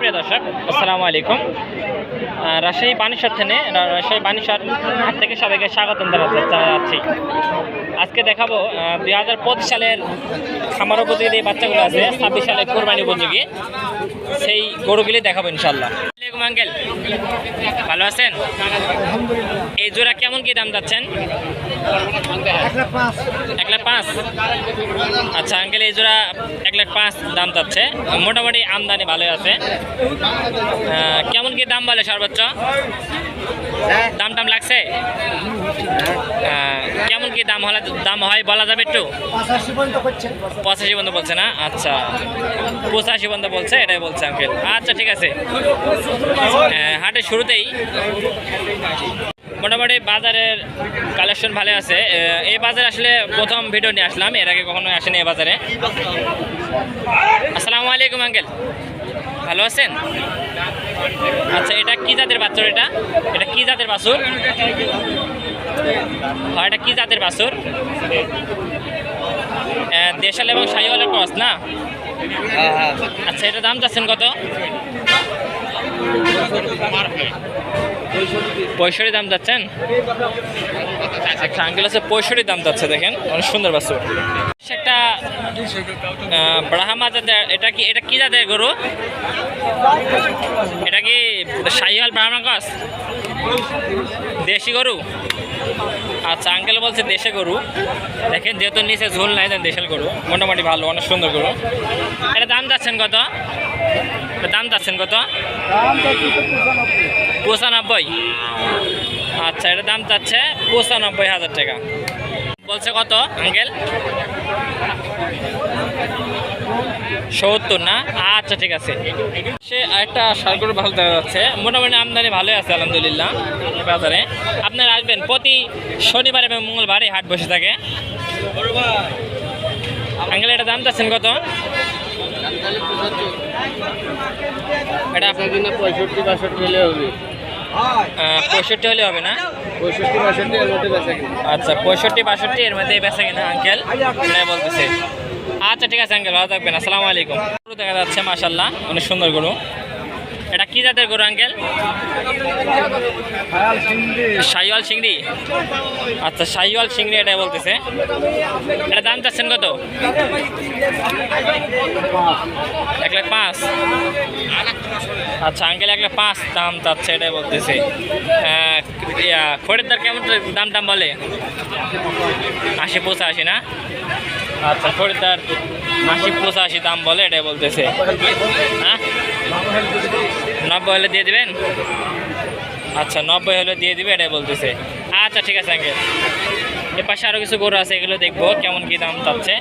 সুপ্রিয় দর্শক, আসসালামু আলাইকুম। রাজশাহী বানেশ্বর থেকে রাজশাহী বানেশ্বর হাট থেকে সবাইকে স্বাগতম জানাচ্ছি। আজকে দেখাবো দুই হাজার পঁচিশ সালের খামার উপযোগী যে বাচ্চাগুলো আছে, ছাব্বিশ সালের কোরবানি উপযোগী, সেই গরুগুলি দেখাবো ইনশাল্লাহ আসসালামাইকুম আঙ্কেল। ভালো আছেন? এই জোড়া কেমন কি দাম যাচ্ছেন? এক লাখ পাঁচ। আচ্ছা আঙ্কেল এই জোড়া এক লাখ পাঁচ দাম যাচ্ছে। মোটামুটি আমদানি ভালোই আছে। কেমন কি দাম বলে সর্বোচ্চ? দাম টাম লাগছে? কেমন কি দাম হলে দাম হয় বলা যাবে একটু? পঁচাশি পর্যন্ত পর্যন্ত বলছে না? আচ্ছা। পঁচাশি পর্যন্ত বলছে এটাই বলছে আঙ্কেল। আচ্ছা ঠিক আছে। আহ, হাটের শুরুতেই মোটামুটি বাজারের কালেকশন ভালো আছে। এই বাজারে আসলে প্রথম ভিডিও নিয়ে আসলাম এর আগে কখনো আসেনি এই বাজারে। আসসালামু আলাইকুম আঙ্কেল। ভালো আছেন? আচ্ছা এটা কি জাতের বাছুর এটা? এটা কি জাতের বাছুর? হয়, এটা কি জাতের বাছুর? দেশাল এবং শাহিওয়ালের ক্রস, না? আচ্ছা এটা দাম চাচ্ছেন কত? পঁয়ষট্টি দাম যাচ্ছেন আচ্ছা আঙ্কেল আছে, পঁয়ষট্টি দাম যাচ্ছে দেখেন। অনেক সুন্দর বাসু একটা আহ, ব্রাহ্মা জাতের এটা কি এটা কি জাতের গরু? এটা কি শাহিওয়াল ব্রাহ্মা গাছ? দেশি গরু? আচ্ছা আঙ্কেল বলছে দেশে গরু। দেখেন যেহেতু নিচে ঝোল নাই দেশের গরু। মোটামুটি ভালো অনেক সুন্দর গরু। এটা দাম যাচ্ছেন কত? দাম যাচ্ছেন কত? পঁচানব্বই। আচ্ছা এটা দাম যাচ্ছে পঁচানব্বই হাজার টাকা। বলছে কত আঙ্কেল সত্তর না? আচ্ছা ঠিক আছে। সে আরেকটা সারগুলো ভালো দেখা যাচ্ছে। মোটামুটি আমদানি ভালোই আছে আলহামদুলিল্লাহ বাজারে। আপনারা আসবেন প্রতি শনিবার এবং মঙ্গলবার হাট বসে থাকে। আঙ্কেল এটা দাম চাচ্ছেন কত? এটা পঁয়ষট্টি বাষট্টি হলে হবে। পঁয়ষট্টি হলে হবে না? আচ্ছা পঁয়ষট্টি বাষট্টি এর মধ্যে বেচা কিনা আঙ্কেল? সেটাই বলতেছে। আচ্ছা ঠিক আছে আঙ্কেল ভালো থাকবেন। আসসালামু আলাইকুম। দেখা যাচ্ছে মাসাল্লাহ অনেক সুন্দর গরু। এটা কি জাতের গরু আঙ্কেল? শাহিওয়াল চিংড়ি আচ্ছা শাহিওয়াল চিংড়ি এটাই বলতেছে। এটা দাম চাচ্ছেন কত? এক লাখ পাঁচ। আচ্ছা আঙ্কেল এক লাখ পাঁচ দাম চাচ্ছে এটাই বলতেছে। আহ, ইয়া, খরিদ্দার কেমন দাম টাম বলে? আশি পঁচাশি না? আচ্ছা খরিদ্দার আশি পঁচাশি দাম বলে এটাই বলতেছে। হ্যাঁ? নব্বই হলে দিয়ে দিবেন? আচ্ছা নব্বই হলে দিয়ে দিবে, এটাই বলতেছে। আচ্ছা ঠিক আছে, আঙ্কেল। এর পাশে আরও কিছু গরু আছে, এগুলো দেখব, কেমন কি দাম চাচ্ছে।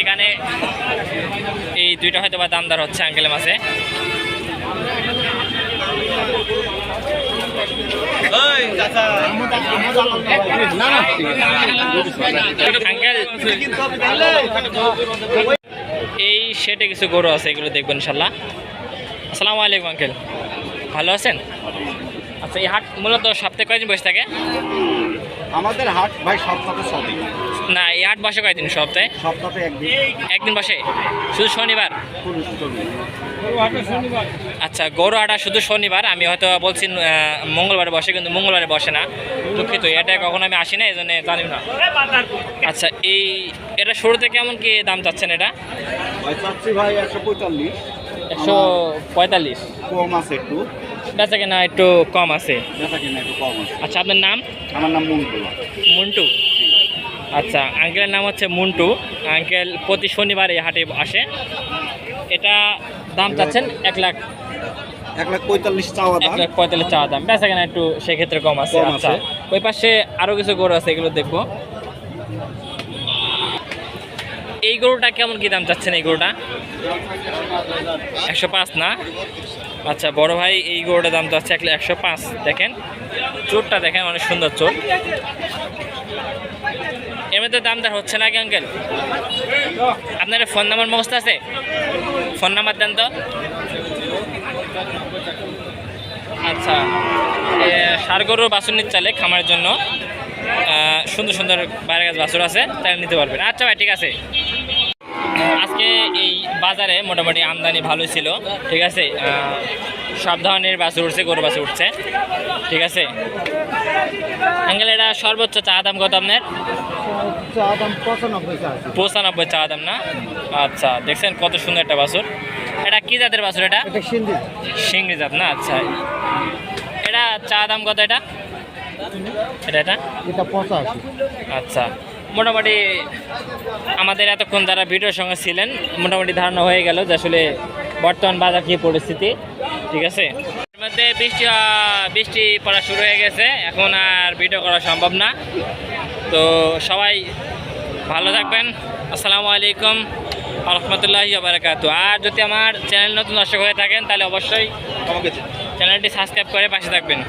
এখানে এই দুইটা হয়তো বা দামদার হচ্ছে, আঙ্কেলের মাসে এই শেটে কিছু গরু আছে এগুলো দেখবেন ইনশাল্লাহ। আসসালামু আলাইকুম আঙ্কেল ভালো আছেন? আচ্ছা এই হাট মূলত সপ্তাহে কয়দিন বসে থাকে? আমাদের হাট ভাই সপ্তাহে ছদিন না এই হাট বসে কয়দিন? সপ্তাহে? সপ্তাহে একদিন। একদিন বসে? শুধু শনিবার। আচ্ছা গরু হাটা শুধু শনিবার আমি হয়তো বলছি মঙ্গলবারে বসে কিন্তু মঙ্গলবারে বসে না দুঃখিত এটা কখনো আমি আসি না এই জন্য জানি না। আচ্ছা এই এটা শুরুতে কেমন কি দাম চাচ্ছেন এটা? ভাই একশো পঁয়তাল্লিশ। একশো পঁয়তাল্লিশ। কম আছে একটু। বেচা কেনা একটু কম আছে। আচ্ছা আপনার নাম? আমার নাম মঙ্গল মুন্টু। আচ্ছা আঙ্কেলের নাম হচ্ছে মুন্টু। আঙ্কেল প্রতি শনিবার এই হাটে আসে। এটা দাম চাচ্ছেন এক লাখ। এক লাখ পঁয়তাল্লিশ চাওয়া এক দাম। লাখ পঁয়তাল্লিশ চাওয়া দাম। একটু সেক্ষেত্রে কম আছে। আচ্ছা ওই পাশে আরও কিছু গরু আছে এগুলো দেখব। এই গরুটা কেমন কি দাম চাচ্ছেন এই গরুটা? একশো পাঁচ না? আচ্ছা বড় ভাই এই গরুটার দাম চাচ্ছে এক একশো পাঁচ। দেখেন চোরটা দেখেন অনেক সুন্দর চোর এমনিতে দাম দর হচ্ছে না কি আঙ্কেল? আপনার ফোন নাম্বার মস্ত আছে? ফোন নাম্বার দেন তো। আচ্ছা ষাড় গরুর বাছুর নিতে চাইলে খামারের জন্য সুন্দর সুন্দর বাইরের গাছ বাছুর আছে তারা নিতে পারবেন। আচ্ছা ভাই, ঠিক আছে। আজকে এই বাজারে মোটামুটি আমদানি ভালো ছিল, ঠিক আছে? সব ধরনের বাছুর উঠছে গরু বাছুর উঠছে, ঠিক আছে? আঙ্কেল এটা সর্বোচ্চ চা দাম কত আপনার? চা পঁচানব্বই চা দাম না? আচ্ছা দেখছেন কত সুন্দর একটা বাছুর। এটা কি জাতের বাছুর এটা? সিংড়ি জাত না? আচ্ছা। এটা চা দাম কত এটা? এটা এটা? এটা পঁচাশি। আচ্ছা। মোটামুটি আমাদের এতক্ষণ যারা ভিডিওর সঙ্গে ছিলেন মোটামুটি ধারণা হয়ে গেল যে আসলে বর্তমান বাজার কী পরিস্থিতি। ঠিক আছে? মধ্যে বৃষ্টি বৃষ্টি পড়া শুরু হয়ে গেছে। এখন আর ভিডিও করা সম্ভব না। তো সবাই ভালো থাকবেন। আসসালামু আলাইকুম রহমতুল্লাহ বারাকাতু। আর যদি আমার চ্যানেল নতুন দর্শক হয়ে থাকেন তাহলে অবশ্যই চ্যানেলটি সাবস্ক্রাইব করে পাশে থাকবেন।